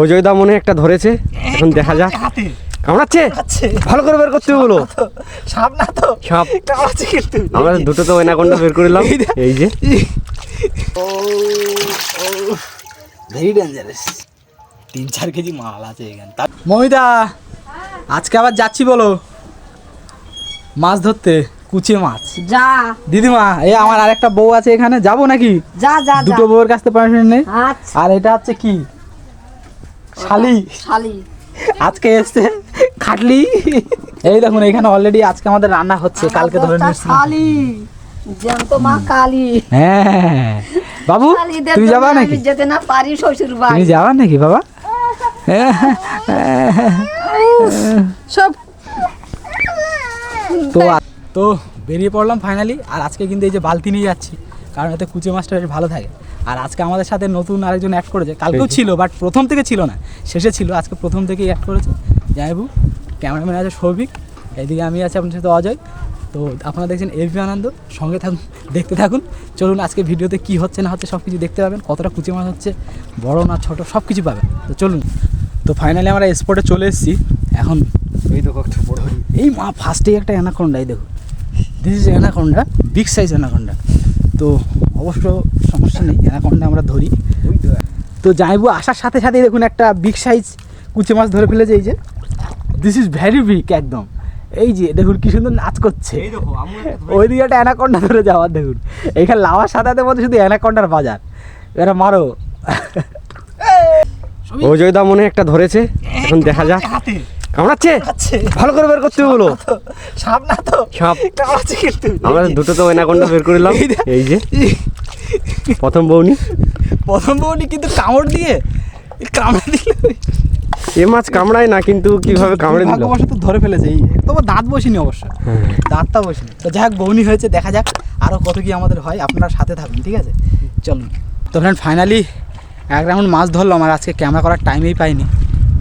অজয়দা মনে একটা ধরেছে। এখন দেখা যাক। কামড়াচ্ছে? ভালো করে বের করতে বলো। সাপ না তো সাপ কামড়াচ্ছে কিন্তু। আমরা দুটো তো এনাকন্ডা বের করে নিলাম। এই যে। ও ভেরি ডেঞ্জারাস তিন চার কেজি মাল আছে এখানে। তার মমিতা আজকে আবার যাচ্ছি বলো। মাছ ধরতে কুচে মাছ। যা। দিদিমা এই আমার আরেকটা বউ আছে এখানে। যাব নাকি? যা যা যা। দুটো বউয়ের কাছ থেকে পারমিশন নেই আচ্ছা। আর এটা হচ্ছে কি? শালি। শালি। আজকে এসছে খাটলি। এই দেখুন এখানে অলরেডি আজকে আমাদের রান্না হচ্ছে কালকে ধরে শালি। জ্যান্ত মা কালী। হ্যাঁ। বাবু তুমি যাবা নাকি? যেতে না পারি শ্বশুর বাড়ি তুমি যাবা নাকি বাবা? সব তো তো বেরিয়ে পড়লাম ফাইনালি আর আজকে কিন্তু এই যে বালতি নিয়ে যাচ্ছি। কারণ এতে কুচে মাছটা বেশ ভালো থাকে। আর আজকে আমাদের সাথে নতুন আরেকজন অ্যাড করেছে। কালকেও ছিল বাট প্রথম থেকে ছিল না। শেষে ছিল আজকে প্রথম থেকেই অ্যাড করেছে। যাইবু ক্যামেরাম্যান আছে সৌভিক এইদিকে আমি আছি আপনার সাথে অজয়। তো আপনারা দেখছেন এলপি আনন্দ। সঙ্গে থাকুন দেখতে থাকুন। চলুন আজকে ভিডিওতে কি হচ্ছে না হচ্ছে সব কিছু দেখতে পাবেন কতটা কুচে মাছ হচ্ছে বড় না ছোট সব কিছু পাবেন। তো চলুন তো ফাইনালি আমরা স্পটে চলে এসেছি। এখন এই দেখো একটা বড় এই মা ফার্স্টেই একটা অ্যানাকোন্ডা এই দেখো। This is anaconda big size anaconda. তো অবশ্য সমস্যা নেই অ্যানাকোন্ডা আমরা ধরি। তো তো যাইবো আসার সাথে সাথেই দেখুন একটা বিগ সাইজ কুচে মাছ ধরে ফেলেছে এই যে। দিস ইজ ভ্যারি বিগ একদম। এই যে দেখুন কি সুন্দর নাচ করছে। ওইদিকে একটা অ্যানাকোন্ডা ধরে যাওয়ার দেখুন। এইখানে লাওয়ার সাথে মধ্যে শুধু অ্যানাকোন্ডার বাজার। এরা মারো। অজয়দা মনে একটা ধরেছে। এখন দেখা যাক। হাতে। কামড়াচ্ছে আছে? ভালো করে বের করতে বলো। সাপ না তো সাপ কামড়াচ্ছে কিন্তু আমরা দুটো তো এনাকন্ডা বের করে নিলাম। এই যে। প্রথম বউনি প্রথম বউনি কিন্তু কামড় দিয়ে কামড়ে দিল। এ মাছ কামড়ায় না কিন্তু কীভাবে কামড়ে দিল? ভাগ্যবশত ধরে ফেলেছে। এই তবে দাঁত বসিনি অবশ্য। হ্যাঁ। দাঁতটা বসিনি। তো যাই হোক বউনি হয়েছে দেখা যাক আরও কত কি আমাদের হয়। আপনারা সাথে থাকুন ঠিক আছে? চলুন। তো ফ্রেন্ড ফাইনালি এক রাউন্ড মাছ ধরলাম আর আজকে ক্যামেরা করার টাইমেই পাইনি।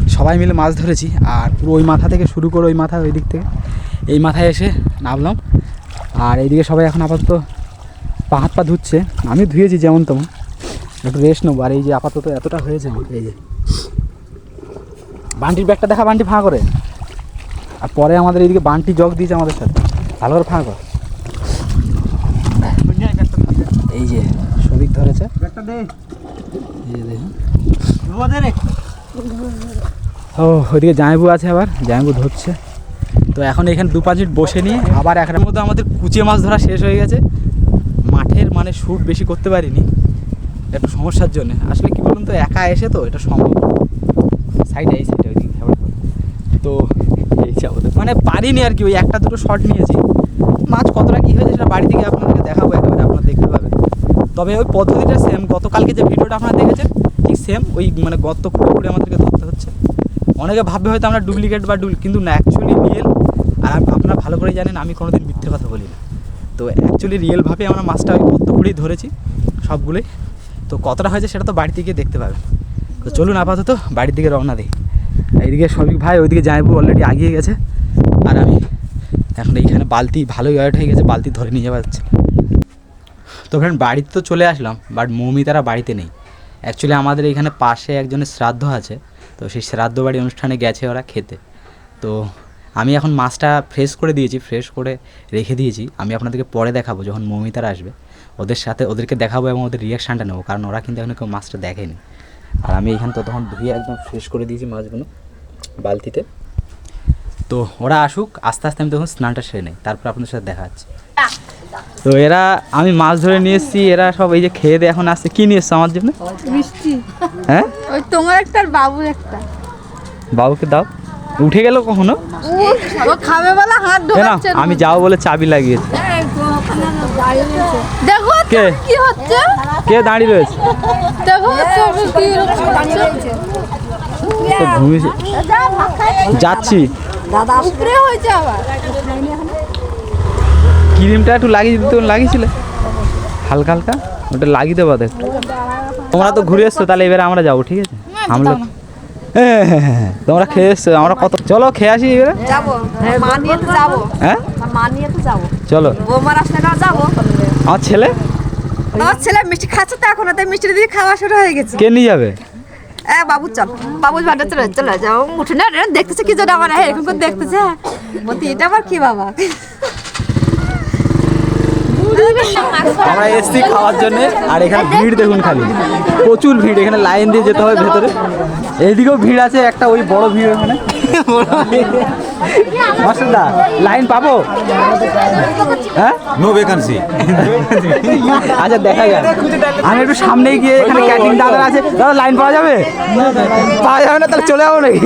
সবাই মিলে মাছ ধরেছি আর পুরো ওই মাথা থেকে শুরু করে ওই মাথা ওই দিক থেকে। এই মাথায় এসে নামলাম। আর এইদিকে সবাই এখন আপাতত পা হাত পা ধুচ্ছে। আমি ধুয়েছি যেমন তেমন। একটু রেস্ট নেব। আর এই যে আপাতত এতটা হয়েছে আমার এই যে। বান্টির ব্যাগটা দেখা বান্টি ফাঁকা করে? আর পরে আমাদের এইদিকে বান্টি জগ দিয়েছে আমাদের সাথে। ভালো করে ফাঁকা কর। এই যে সবিক ধরেছে। দেখুন। ও ওইদিকে জামাইবু আছে আবার জামাইবু ধরছে। তো এখন এখানে দু পাঁচ মিনিট বসে নিয়ে আবার একটার মধ্যে আমাদের কুচে মাছ ধরা শেষ হয়ে গেছে। মাঠের মানে শ্যুট বেশি করতে পারিনি একটু সমস্যার জন্য। আসলে কি বলুন তো একা এসে তো এটা সম্ভব সাইডে এই সাইডে ওইদিকে তো এই যে আমাদের মানে পারিনি আর কি ওই একটা দুটো শট নিয়েছি। মাছ কতটা কী হয়েছে সেটা বাড়ি থেকে আপনাদেরকে দেখাবো একেবারে আপনারা দেখতে পাবেন। তবে ওই পদ্ধতিটা সেম গতকালকে যে ভিডিওটা আপনারা দেখেছেন সেম ওই মানে গর্ত খুঁড়ে খুঁড়ে আমাদেরকে ধরতে হচ্ছে। অনেকে ভাববে হয়তো আমরা ডুপ্লিকেট বা ডুল কিন্তু না অ্যাকচুয়ালি রিয়েল আর আপনারা ভালো করেই জানেন, আমি কোনোদিন মিথ্যে কথা বলি না। তো অ্যাকচুয়ালি রিয়েলভাবে আমরা মাছটা ওই গর্ত খুঁড়েই ধরেছি, সবগুলোই। তো কতটা হয়েছে সেটা তো বাড়িতে গিয়ে দেখতে পাবেন। তো চলুন আপাতত বাড়ির দিকে রওনা দিই। এইদিকে সবিক ভাই, ওইদিকে জামাইবু অলরেডি আগিয়ে গেছে। আর আমি এখন এইখানে বালতি, ভালোই ওয়েট হয়ে গেছে, বালতি ধরে নিয়ে যাওয়া যাচ্ছে। তো ফ্রেন্ড বাড়িতে তো চলে আসলাম বাট মৌমিতারা বাড়িতে নেই। অ্যাকচুয়ালি আমাদের এখানে পাশে একজনের শ্রাদ্ধ আছে, তো সেই শ্রাদ্ধ বাড়ি অনুষ্ঠানে গেছে ওরা খেতে। তো আমি এখন মাছটা ফ্রেশ করে দিয়েছি ফ্রেশ করে রেখে দিয়েছি। আমি আপনাদেরকে পরে দেখাবো, যখন মৌমিতারা আসবে, ওদের সাথে ওদেরকে দেখাবো এবং ওদের রিয়াকশানটা নেব, কারণ ওরা কিন্তু এখন কেউ মাছটা দেখেনি। আর আমি এখানে তো তখন ধুয়ে একদম ফ্রেশ করে দিয়েছি মাছগুলো বালতিতে। তো ওরা আসুক, আস্তে আস্তে আমি তখন স্নানটা সেরে নেই, তারপর আপনাদের সাথে দেখা যাচ্ছে তো এরা আমি মাছ ধরে নিয়ে এসেছি এরা সব এই যে খেয়ে দিয়ে এখন আসছে। কি নিয়ে এসছো আমার জন্য? মিষ্টি। হ্যাঁ? ওই তোমার একটা আর বাবুর একটা। বাবুকে দাও। উঠে গেল কখনো? ও খাবে বলা হাত ঢোকাচ্ছে আমি যাও বলে চাবি লাগিয়েছি। দেখো কে? কি হচ্ছে। কে দাঁড়িয়ে রয়েছে? দেখো কি হচ্ছে। যাচ্ছি। দাদা হয়েছে আবার। ক্রিমটা একটু লাগিয়ে দিতে লাগিয়েছিলে? হালকা হালকা? ওটা লাগিয়ে দেবো একটু। তোমরা তো ঘুরে এসছো তাহলে এবারে আমরা যাব ঠিক আছে? আমরা হ্যাঁ হ্যাঁ হ্যাঁ তোমরা খেয়ে এসছো আমরা কত চলো খেয়ে আসি এবারে। যাব। হ্যাঁ চলো। বৌমার আসলে যাব। আমার ছেলে? আমার ছেলে মিষ্টি খাচ্ছে তো এখন তাই মিষ্টি দিয়ে খাওয়া শুরু হয়ে গেছে। কে নিয়ে যাবে? এ বাবু চল। বাবু ভান্ডার চলে চলে যাও। উঠে না দেখতেছে কি যেন আমার এরকম করে দেখতেছে। বলতে এটা আবার কি বাবা? আমরা এসছি খাওয়ার জন্য আর এখানে ভিড় দেখুন খালি। প্রচুর ভিড় এখানে লাইন দিয়ে যেতে হবে ভেতরে। এইদিকেও ভিড় আছে একটা ওই বড় ভিড় ওখানে। মাস্টারদা লাইন পাবো? হ্যাঁ? নো ভ্যাকান্সি আচ্ছা দেখা যাক। আমি একটু সামনে গিয়ে এখানে ক্যান্টিন দাদা আছে। দাদা লাইন পাওয়া যাবে? পাওয়া যাবে না তাহলে চলে যাব নাকি?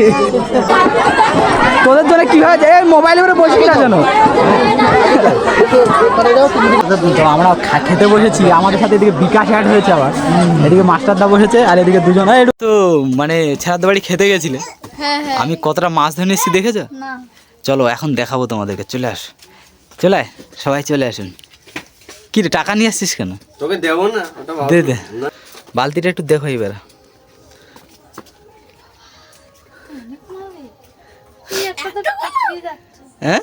তোদের জন্য কি হয়েছে মোবাইলের উপরে বসে কিনা যেন? তো আমরা খেতে বসেছি। আমাদের সাথে এদিকে বিকাশ অ্যাড হয়েছে আবার। এদিকে মাস্টারদা বসেছে আর এদিকে দুজন এই তো মানে ছেড়াদ বাড়ি খেতে গেছিলে? আমি কতটা মাছ ধরে এসেছি দেখেছ? চলো এখন দেখাবো তোমাদেরকে চলে আস। চলে আয়, সবাই চলে আসুন। কি রে টাকা নিয়ে আসছিস কেন? তোকে দেবো না দে দে। বালতিটা একটু দেখো এবার হ্যাঁ?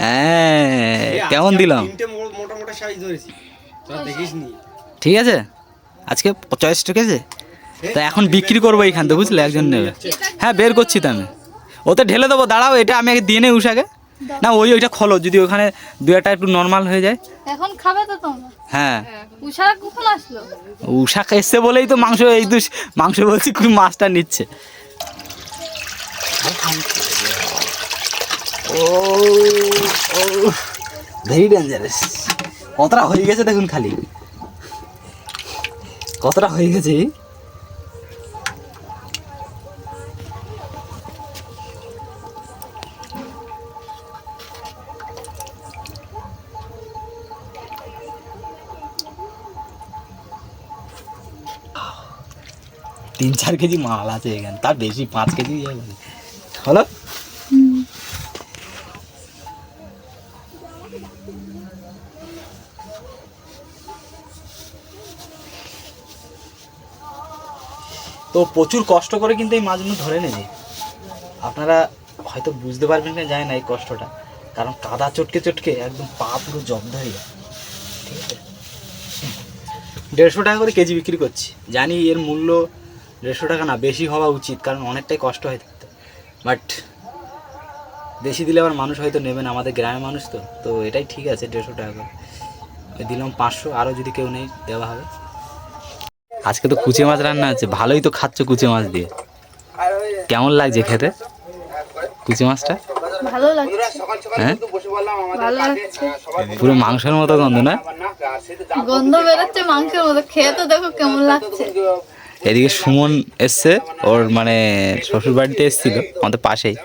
হ্যাঁ কেমন দিলাম? তিনটে মো- মোটা মোটা সাইজ ধরেছি। তোরা ঠিক আছে? আজকে চয়েস ঠেকেছে তা এখন বিক্রি করব এইখান থেকে বুঝলে? একজন নেবে। হ্যাঁ বের করছি তো আমি। ওতে ঢেলে দেবো দাঁড়াও এটা আমি আগে দিয়ে নেই উষাকে না ওই ওইটা খোলো যদি ওখানে দু একটা একটু নর্মাল হয়ে যায়। এখন খাবে তো তোমরা? হ্যাঁ। উষারা কখন আসলো? উষা এসছে বলেই তো মাংস এই দুষ মাংস বলছি মাছটা নিচ্ছে। ও ও ভেরি ডেঞ্জারাস কতটা হয়ে গেছে দেখুন খালি। কতটা হয়ে গেছে? তিন চার কেজি মাল আছে এখানে, তার বেশি পাঁচ কেজি হলো। তো প্রচুর কষ্ট করে কিন্তু এই মাছগুলো ধরে নেবে আপনারা হয়তো বুঝতে পারবেন না যায় না এই কষ্টটা। কারণ কাদা চটকে চটকে একদম পা পুরো জব্দ হয়ে যায় ঠিক আছে? দেড়শো টাকা করে কেজি বিক্রি করছি। জানি এর মূল্য দেড়শো টাকা না, বেশি হওয়া উচিত, কারণ অনেকটাই কষ্ট হয়ে থাকতে। বাট বেশি দিলে আবার মানুষ হয়তো নেবেন আমাদের গ্রামের মানুষ তো। তো এটাই ঠিক আছে, দেড়শো টাকা করে। দিলাম পাঁচশো, আরও যদি কেউ নেই দেওয়া হবে। আজকে তো কুচে মাছ রান্না আছে ভালোই তো খাচ্ছ কুচে মাছ দিয়ে। কেমন লাগছে খেতে? কুচে মাছটা? হ্যাঁ? পুরো মাংসের মতো গন্ধ না? গন্ধ বেরোচ্ছে মাংসের মতো খেয়ে তো দেখো কেমন লাগছে। এদিকে সুমন এসছে ওর মানে শ্বশুর বাড়িতে এসেছিল আমাদের পাশেই।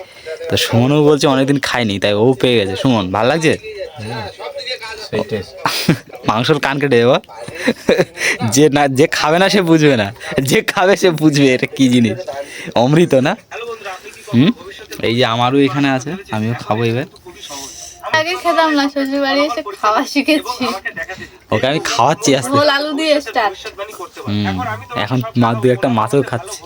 তো সুমনও বলছে অনেকদিন খায়নি তাই ও পেয়ে গেছে। সুমন ভালো লাগছে? মাংসর কান কেটে দেবো যে না যে খাবে না সে বুঝবে না। যে খাবে সে বুঝবে এটা কী জিনিস। অমৃত না? হুম? এই যে আমারও এখানে আছে আমিও খাব এবার। আগে খেতাম না শ্বশুর বাড়ি এসে খাওয়া শিখেছি। ওকে আমি খাওয়াচ্ছি আস্তে। আলু দিয়ে এখন মাছ দু একটা মাছও খাচ্ছি।